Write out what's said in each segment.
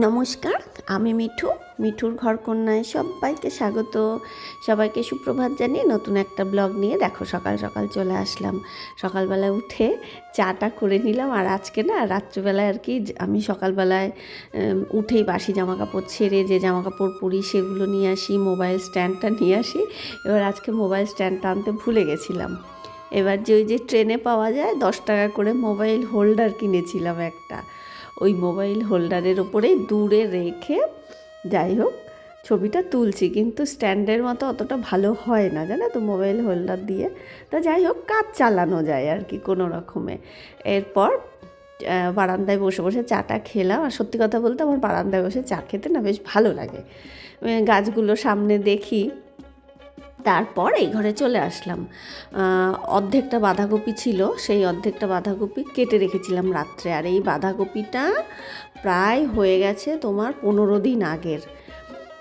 নমস্কার, আমি মিঠু, মিঠুর ঘর কন্যায় সবাইকে স্বাগত। সবাইকে সুপ্রভাত জানিয়ে নতুন একটা ব্লগ নিয়ে দেখো সকাল সকাল চলে আসলাম। সকালবেলা উঠে চাটা করে নিলাম আর আজকে না রাত্রিবেলায় আর কি আমি সকালবেলায় উঠেই বাসি জামা কাপড় ছেড়ে যে জামা কাপড় পরি সেগুলো নিয়ে আসি, মোবাইল স্ট্যান্ডটা নিয়ে আসি। এবার আজকে মোবাইল স্ট্যান্ডটা আনতে ভুলে গেছিলাম। এবার যে ওই যে ট্রেনে পাওয়া যায় দশ টাকা করে মোবাইল হোল্ডার কিনেছিলাম একটা। ওই মোবাইল হোল্ডারের ওপরেই দূরে রেখে, যাই হোক, ছবিটা তুলছি। কিন্তু স্ট্যান্ডের মতো অতটা ভালো হয় না, জানো তো, মোবাইল হোল্ডার দিয়ে। তা যাই হোক, কাজ চালানো যায় আর কি কোনো রকমে। এরপর বারান্দায় বসে বসে চাটা খেলাম। আর সত্যি কথা বলতে, আমার বারান্দায় বসে চা খেতে না বেশ ভালো লাগে। গাছগুলো সামনে দেখি। তারপর এই ঘরে চলে আসলাম। অর্ধেকটা বাঁধাকপি ছিল, সেই অর্ধেকটা বাঁধাকপি কেটে রেখেছিলাম রাত্রে। আর এই বাঁধাকপিটা প্রায় হয়ে গেছে তোমার পনেরো দিন আগের।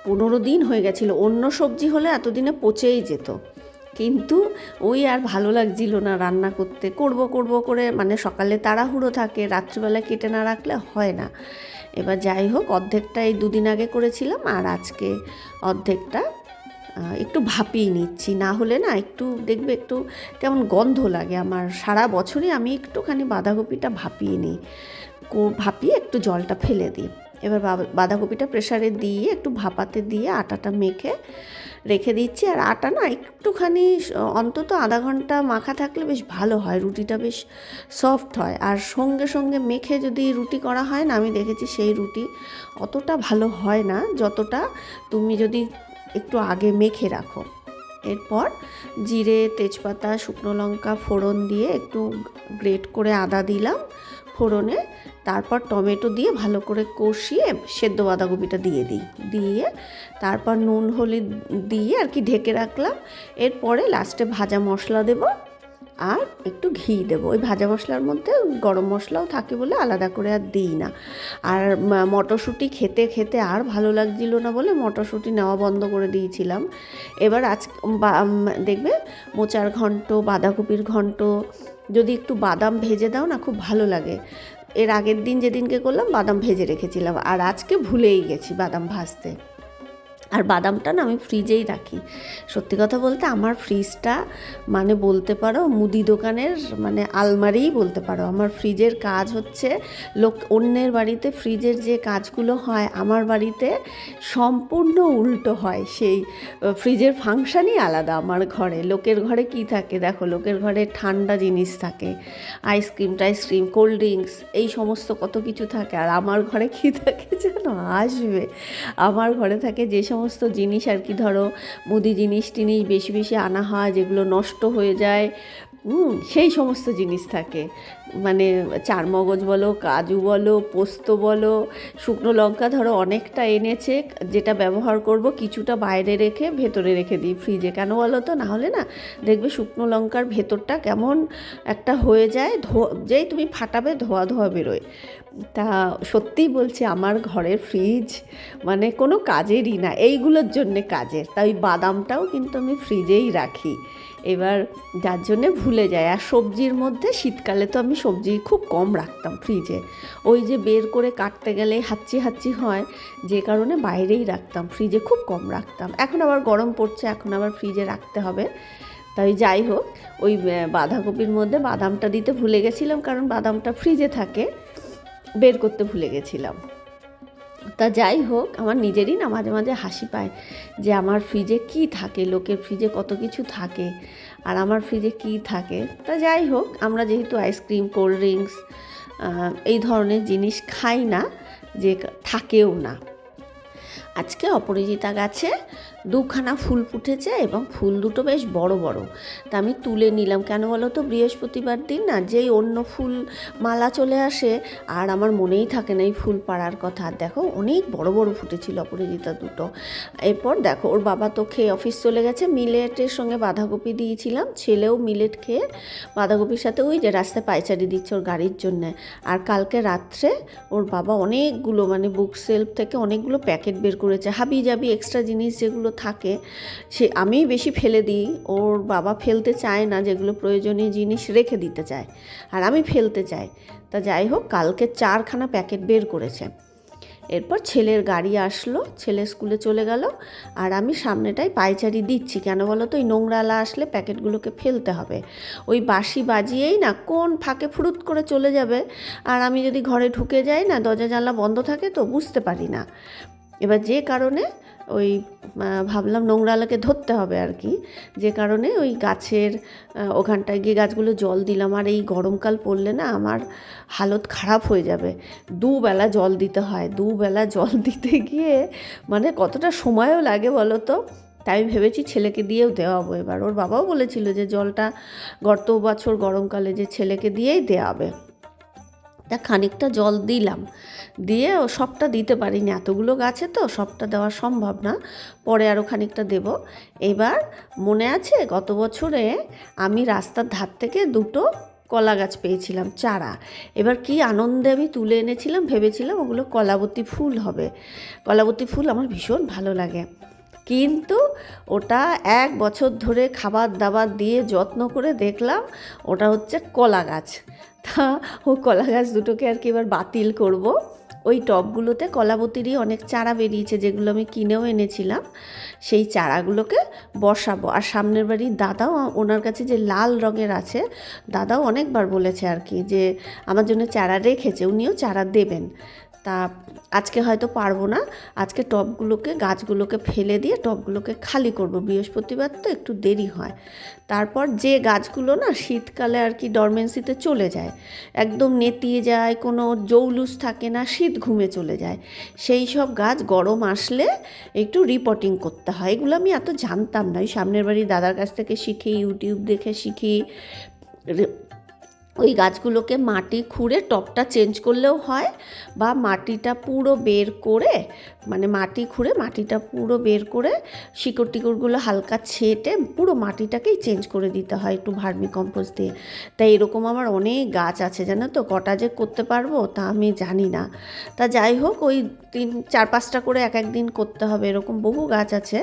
পনেরো দিন হয়ে গেছিল। অন্য সবজি হলে এতদিনে পচেই যেত। কিন্তু ওই আর ভালো লাগছিল না রান্না করতে। করব করব করে মানে সকালে তাড়াহুড়ো থাকে, রাত্রিবেলা কেটে না রাখলে হয় না। এবার যাই হোক, অর্ধেকটা এই দুদিন আগে করেছিলাম আর আজকে অর্ধেকটা একটু ভাপিয়ে নিচ্ছি। না হলে না একটু দেখবে একটু কেমন গন্ধ লাগে আমার। সারা বছরই আমি একটুখানি বাঁধাকপিটা ভাপিয়ে নিই। ভাপিয়ে একটু জলটা ফেলে দিই। এবার বাঁধাকপিটা প্রেশারে দিয়ে একটু ভাপাতে দিয়ে আটাটা মেখে রেখে দিচ্ছি। আর আটা না একটুখানি অন্তত আধা ঘণ্টা মাখা থাকলে বেশ ভালো হয়, রুটিটা বেশ সফট হয়। আর সঙ্গে সঙ্গে মেখে যদি রুটি করা হয় না, আমি দেখেছি সেই রুটি অতটা ভালো হয় না। যতটা তুমি যদি একটু আগে মেখে রাখো। এরপর জিরে, তেজপাতা, শুকনো লঙ্কা ফোড়ন দিয়ে একটু গ্রেট করে আদা দিলাম ফোড়নে। তারপর টমেটো দিয়ে ভালো করে কষিয়ে সেদ্ধ বাঁধাকপিটা দিয়ে দিই। দিয়ে তারপর নুন, হলুদ দিয়ে আর কি ঢেকে রাখলাম। এরপরে লাস্টে ভাজা মশলা দেব। আর একটু ঘি দেবো। ওই ভাজা মশলার মধ্যে গরম মশলাও থাকে বলে আলাদা করে আর দিই না। আর মটরশুঁটি খেতে খেতে আর ভালো লাগছিল না বলে মটরশুঁটি নেওয়া বন্ধ করে দিয়েছিলাম। এবার আজ দেখবে মোচার ঘন্ট, বাঁধাকপির ঘন্ট, যদি একটু বাদাম ভেজে দাও না খুব ভালো লাগে। এর আগের দিন যেদিনকে করলাম বাদাম ভেজে রেখেছিলাম। আর আজকে ভুলেই গেছি বাদাম ভাজতে। আর বাদামটা না আমি ফ্রিজেই রাখি। সত্যি কথা বলতে আমার ফ্রিজটা মানে বলতে পারো মুদি দোকানের মানে আলমারিই বলতে পারো। আমার ফ্রিজের কাজ হচ্ছে লোক অন্যের বাড়িতে ফ্রিজের যে কাজগুলো হয় আমার বাড়িতে সম্পূর্ণ উল্টো হয়। সেই ফ্রিজের ফাংশনই আলাদা আমার ঘরে। লোকের ঘরে কি থাকে দেখো? লোকের ঘরে ঠান্ডা জিনিস থাকে, আইসক্রিম টাইসক্রিম, কোল্ড ড্রিঙ্কস, এই সমস্ত কত কিছু থাকে। আর আমার ঘরে কি থাকে যেন আসবে। আমার ঘরে থাকে যে সমস্ত জিনিস আর কি, ধরো মুদি জিনিস টিনিস বেশি বেশি আনা হয়, যেগুলো নষ্ট হয়ে যায় সেই সমস্ত জিনিস থাকে। মানে চারমগজ বলো, কাজু বলো, পোস্ত বলো, শুকনো লঙ্কা ধরো অনেকটা এনেছে, যেটা ব্যবহার করব কিছুটা বাইরে রেখে, ভেতরে রেখে দিই ফ্রিজে কেন বলো তো? না হলে না দেখবে শুকনো লঙ্কার ভেতরটা কেমন একটা হয়ে যায় ধো যেই তুমি ফাটাবে ধোয়া ধোয়া বেরোয়। তা সত্যিই বলছি আমার ঘরের ফ্রিজ মানে কোনো কাজেরই না, এইগুলোর জন্যে কাজের। তাই বাদামটাও কিন্তু আমি ফ্রিজেই রাখি। এবার যার জন্যে ভুলে যায় আর সবজির মধ্যে শীতকালে তো আমি সবজি খুব কম রাখতাম ফ্রিজে ওই যে বের করে কাটতে গেলে হাচ্ছি হাচ্ছি হয়, যে কারণে বাইরেই রাখতাম। ফ্রিজে খুব কম রাখতাম। এখন আবার গরম পড়ছে, এখন আবার ফ্রিজে রাখতে হবে। তাই যাই হোক, ওই বাঁধাকপির মধ্যে বাদামটা দিতে ভুলে গেছিলাম কারণ বাদামটা ফ্রিজে থাকে। বের করতে ভুলে গেছিলাম। তা যাই হোক, আমার নিজেরই না মাঝে মাঝে হাসি পায় যে আমার ফ্রিজে কি থাকে, লোকের ফ্রিজে কত কিছু থাকে, আর আমার ফ্রিজে কি থাকে। তা যাই হোক, আমরা যেহেতু আইসক্রিম কোল্ড ড্রিঙ্কস এই ধরনের জিনিস খাই না, যে থাকেও না। আজকে অপরাজিতা গাছে দুখানা ফুল ফুটেছে এবং ফুল দুটো বেশ বড় বড়। তা আমি তুলে নিলাম। কেন বলো তো? বৃহস্পতিবার দিন না যেই অন্য ফুল মালা চলে আসে, আর আমার মনেই থাকে না এই ফুল পাড়ার কথা। আর দেখো, অনেক বড় বড় ফুটেছিল অপরাজিতা দুটো। এরপর দেখো, ওর বাবা তো খেয়ে অফিস চলে গেছে। মিলেটের সঙ্গে বাঁধাকপি দিয়েছিলাম। ছেলেও মিলেট খেয়ে বাঁধাকপির সাথে ওই যে রাস্তায় পাইচারি দিচ্ছে ওর গাড়ির জন্যে। আর কালকে রাত্রে ওর বাবা অনেকগুলো মানে বুক সেলফ থেকে অনেকগুলো প্যাকেট বের করেছে। হাবি জাবি এক্সট্রা জিনিস যেগুলো থাকে, সে আমি বেশি ফেলে দিই। ওর বাবা ফেলতে চায় না, যেগুলো প্রয়োজনীয় জিনিস রেখে দিতে চায়। আর আমি ফেলতে চাই। তা যাই হোক, কালকে চারখানা প্যাকেট বের করেছে। এরপর ছেলের গাড়ি আসলো, ছেলে স্কুলে চলে গেল। আর আমি সামনেটাই পায়চারি দিচ্ছি। কেন বলো তো ওই নোংরালা আসলে প্যাকেটগুলোকে ফেলতে হবে। ওই বাসি বাজিয়েই না কোন ফাঁকে ফুরুত করে চলে যাবে। আর আমি যদি ঘরে ঢুকে যাই না, দরজা জানলা বন্ধ থাকে তো বুঝতে পারি না। এবার যে কারণে ওই ভাবলাম নোংরালাকে ধরতে হবে আর কি। যে কারণে ওই গাছের ওখানটায় গিয়ে গাছগুলো জল দিলাম। আর এই গরমকাল পড়লে না আমার হালত খারাপ হয়ে যাবে। দুবেলা জল দিতে হয়। দুবেলা জল দিতে গিয়ে মানে কতটা সময়ও লাগে বলো তো? তাই আমি ভেবেছি ছেলেকে দিয়েও দেওয়াবো এবার। ওর বাবাও বলেছিল যে জলটা গত বছর গরমকালে যে ছেলেকে দিয়েই দেওয়াবে। তা খানিকটা জল দিলাম। দিয়ে ও সবটা দিতে পারিনি। এতগুলো গাছে তো সবটা দেওয়া সম্ভব না। পরে আরও খানিকটা দেব। এবার মনে আছে গত বছরে আমি রাস্তার ধার থেকে দুটো কলা গাছ পেয়েছিলাম, চারা। এবার কি আনন্দে আমি তুলে এনেছিলাম, ভেবেছিলাম ওগুলো কলাবতী ফুল হবে। কলাবতী ফুল আমার ভীষণ ভালো লাগে। কিন্তু ওটা এক বছর ধরে খাবার দাবার দিয়ে যত্ন করে দেখলাম ওটা হচ্ছে কলা গাছ। তা ও কলা গাছ দুটোকে আর কি এবার বাতিল করব। ওই টবগুলোতে কলাবতীরই অনেক চারা বেরিয়েছে যেগুলো আমি কিনেও এনেছিলাম। সেই চারাগুলোকে বসাবো। আর সামনের বাড়ির দাদাও ওনার কাছে যে লাল রঙের আছে, দাদাও অনেকবার বলেছে আর কি যে আমার জন্য চারা রেখেছে, উনিও চারা দেবেন। তা আজকে হয়তো পারব না। আজকে টবগুলোকে গাছগুলোকে ফেলে দিয়ে টবগুলোকে খালি করব। বৃহস্পতিবার তো একটু দেরি হয়। তারপর যে গাছগুলো না শীতকালে আর কি ডরমেন্সিতে চলে যায়, একদম নেতিয়ে যায়, কোনো জৌলুস থাকে না, শীত ঘুমে চলে যায়। সেই সব গাছ গরম আসলে একটু রিপোর্টিং করতে হয়। এগুলো আমি এত জানতাম না। ওই সামনের বাড়ির দাদার কাছ থেকে শিখি, ইউটিউব দেখে শিখি। ওই গাছগুলোকে মাটি খুঁড়ে টপটা চেঞ্জ করলেও হয় বা মাটিটা পুরো বের করে মানে মাটি খুঁড়ে মাটিটা পুরো বের করে শিকড় টিকড়গুলো হালকা ছেটে পুরো মাটিটাকেই চেঞ্জ করে দিতে হয় একটু ভার্মি কম্পোস্ট দিয়ে। তাই এরকম আমার অনেক গাছ আছে, জানো তো? কটা যে করতে পারব তা আমি জানি না। তা যাই হোক, ওই তিন, চার পাঁচটা করে এক এক দিন করতে হবে। এরকম বহু গাছ আছে,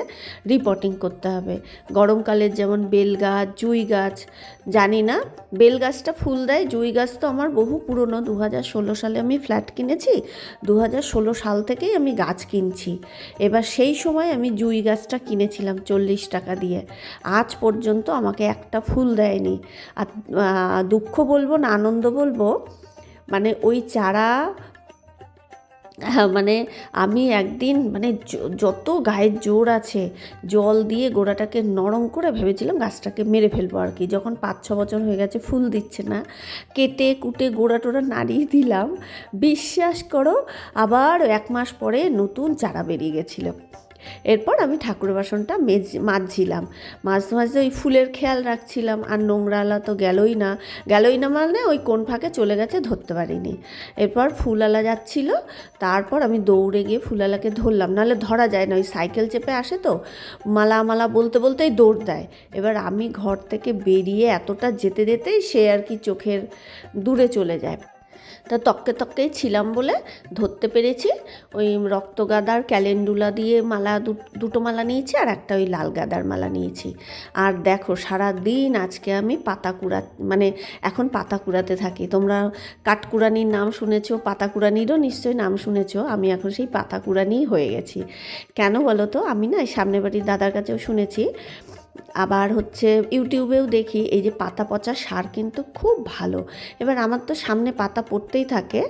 রিপোর্টিং করতে হবে। গরমকালের যেমন বেল গাছ, জুই গাছ, জানি না। বেল গাছটা ফুল দেয় জুঁই গাছ তো আমার বহু পুরনো। দু ষোলো সালে আমি ফ্ল্যাট কিনেছি দু ষোলো সাল থেকেই আমি গাছ কিনছি। এবার সেই সময় আমি জুঁই গাছটা কিনেছিলাম চল্লিশ টাকা দিয়ে। আজ পর্যন্ত আমাকে একটা ফুল দেয়নি। আর দুঃখ বলব না আনন্দ বলব মানে ওই চারা মানে আমি একদিন মানে যত গায়ের জোর আছে, জল দিয়ে গোড়াটাকে নরম করে ভেবেছিলাম গাছটাকে মেরে ফেলব আর কি। যখন পাঁচ, ছ বছর হয়ে গেছে, ফুল দিচ্ছে না। কেটে, কুটে, গোড়া টোড়া নাড়িয়ে দিলাম। বিশ্বাস করো, আবার এক মাস পরে নতুন চারা বেরিয়ে গেছিল। এরপর আমি ঠাকুর বাসনটা মেজ, মাজছিলাম। মাঝে মাঝে ওই ফুলের খেয়াল রাখছিলাম, আর নোংরালা তো গেলই না। গেলই না মানে ওই কোন ফাঁকে চলে গেছে ধরতে পারিনি। এরপর ফুলালা যাচ্ছিল, তারপর আমি দৌড়ে গিয়ে ফুলালাকে ধরলাম। নাহলে ধরা যায় না, ওই সাইকেল চেপে আসে তো, মালা মালা বলতে বলতেই দৌড় দেয়। এবার আমি ঘর থেকে বেরিয়ে এতটা যেতে যেতেই সে আর কি চোখের দূরে চলে যায়। তা তককে তককেই ছিলাম বলে ধরতে পেরেছি। ওই রক্ত গাদার ক্যালেন্ডুলা দিয়ে মালা দুটো মালা নিয়েছি আর একটা ওই লাল গাদার মালা নিয়েছি। আর দেখো সারা দিন আজকে আমি পাতা কুড়া মানে এখন পাতা কুড়াতে থাকি। তোমরা কাঠকুড়ানির নাম শুনেছো পাতা কুড়ানিরও নিশ্চয়ই নাম শুনেছো। আমি এখন সেই পাতা কুড়ানিই হয়ে গেছি। কেন বলো তো? আমি না এই সামনের বাড়ির দাদার কাছেও শুনেছি আবার হচ্ছে ইউটিউবেও দেখি, এই যে পাতা পচা সার কিন্তু খুব ভালো। এবার আমার তো সামনে পাতা পড়তেই থাকে।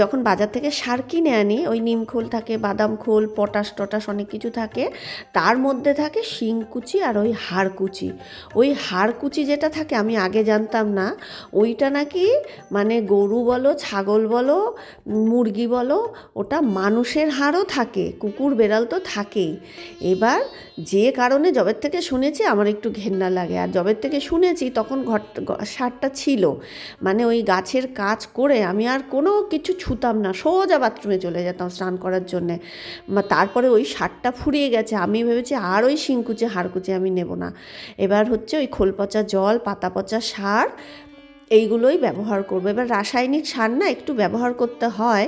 যখন বাজার থেকে সার কিনে আনি, ওই নিম খোল থাকে, বাদাম খোল, পটাশ টটাশ অনেক কিছু থাকে, তার মধ্যে থাকে শিংকুচি আর ওই হাড়কুচি ওই হাড়কুচি যেটা থাকে, আমি আগে জানতাম না, ওইটা নাকি মানে গরু বলো, ছাগল বলো, মুরগি বলো, ওটা মানুষের হাড়ও থাকে, কুকুর, বেড়াল তো থাকেই। এবার যে কারণে জবের থেকে শুনেছি, আমার একটু ঘেন্না লাগে। আর জবের থেকে শুনেছি, তখন ঘর সারটা ছিল। মানে ওই গাছের কাজ করে আমি আর কোনো কিছু ছুতাম না, সোজা বাথরুমে চলে যেতাম স্নান করার জন্যে। তারপরে ওই সারটা ফুরিয়ে গেছে, আমি ভেবেছি আর ওই শিংকুচে হাড়কুচে আমি নেব না। এবার হচ্ছে ওই খোল পচা জল পাতা পচা সার, এইগুলোই ব্যবহার করব। এবার রাসায়নিক সার না একটু ব্যবহার করতে হয়,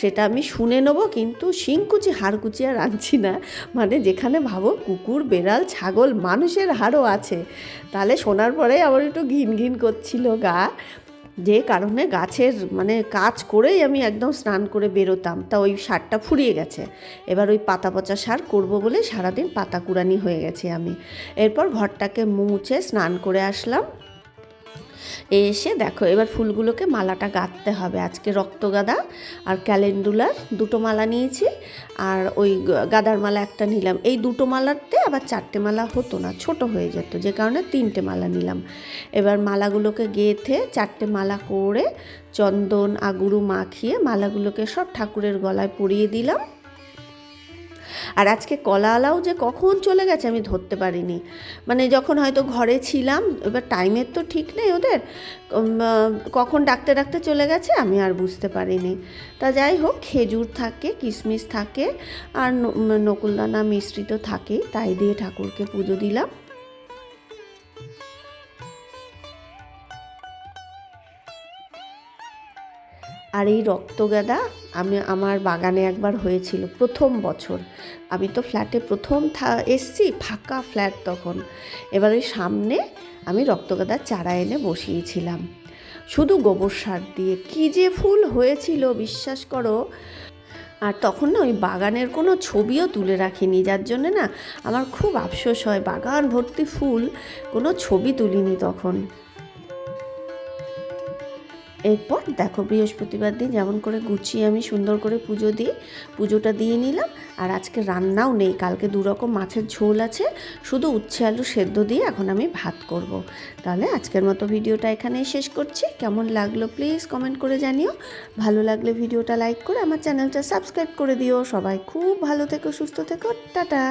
সেটা আমি শুনে নেব, কিন্তু শিংকুচি হাড়কুচি আর আনছি না। মানে যেখানে ভাবো কুকুর, বেড়াল, ছাগল, মানুষের হাড়ও আছে। তাহলে শোনার পরে আমার একটু ঘিন ঘিন করছিল গা। যে কারণে গাছের মানে কাজ করেই আমি একদম স্নান করে বেরোতাম। তা ওই সারটা ফুরিয়ে গেছে। এবার ওই পাতা পচা সার করব বলে সারাদিন পাতা কুড়ানি হয়ে গেছে আমি। এরপর ঘরটাকে মুছে স্নান করে আসলাম। এসে দেখো, এবার ফুলগুলোকে মালাটা গাঁথতে হবে। আজকে রক্ত রক্তগাদা আর ক্যালেন্ডুলার দুটো মালা নিয়েছি আর ওই গাদার মালা একটা নিলাম। এই দুটো মালাতে আবার চারটে মালা হতো না, ছোট হয়ে যেত, যে কারণে তিনটে মালা নিলাম। এবার মালাগুলোকে গেঁথে চারটে মালা করে চন্দন, আগুরু মাখিয়ে মালাগুলোকে সব ঠাকুরের গলায় পরিয়ে দিলাম। আর আজকে কলা আলাও যে কখন চলে গেছে আমি ধরতে পারিনি। মানে যখন হয়তো ঘরে ছিলাম, এবার টাইমের তো ঠিক নেই ওদের কখন ডাকতে ডাকতে চলে গেছে আমি আর বুঝতে পারিনি। তা যাই হোক, খেজুর থাকে কিশমিশ থাকে, আর নকুলদানা মিশ্রি তো থাকেই, তাই দিয়ে ঠাকুরকে পুজো দিলাম। আর এই রক্তগাদা আমি আমার বাগানে একবার হয়েছিল, প্রথম বছর। আমি তো ফ্ল্যাটে প্রথম থা, এসছি, ফাঁকা ফ্ল্যাট তখন। এবার ওই সামনে আমি রক্তগাদার চারা এনে বসিয়েছিলাম। শুধু গোবর সার দিয়ে, কী যে ফুল হয়েছিল, বিশ্বাস করো। আর তখন না ওই বাগানের কোনো ছবিও তুলে রাখিনি, যার জন্যে না আমার খুব আফসোস হয়, বাগান ভর্তি ফুল কোনো ছবি তুলিনি তখন। এরপর দেখো বৃহস্পতিবার দিন যেমন করে গুছিয়ে আমি সুন্দর করে পুজো দিই পুজোটা দিয়ে নিলাম। আর আজকে রান্নাও নেই, কালকে দু রকম মাছের ঝোল আছে, শুধু উচ্ছে আলু সেদ্ধ দিয়ে এখন আমি ভাত করব। তাহলে আজকের মতো ভিডিওটা এখানেই শেষ করছি। কেমন লাগল প্লিজ কমেন্ট করে জানিও। ভালো লাগলে ভিডিওটা লাইক করে আমার চ্যানেলটা সাবস্ক্রাইব করে দিও। সবাই খুব ভালো থেকো, সুস্থ থেকো, টাটা।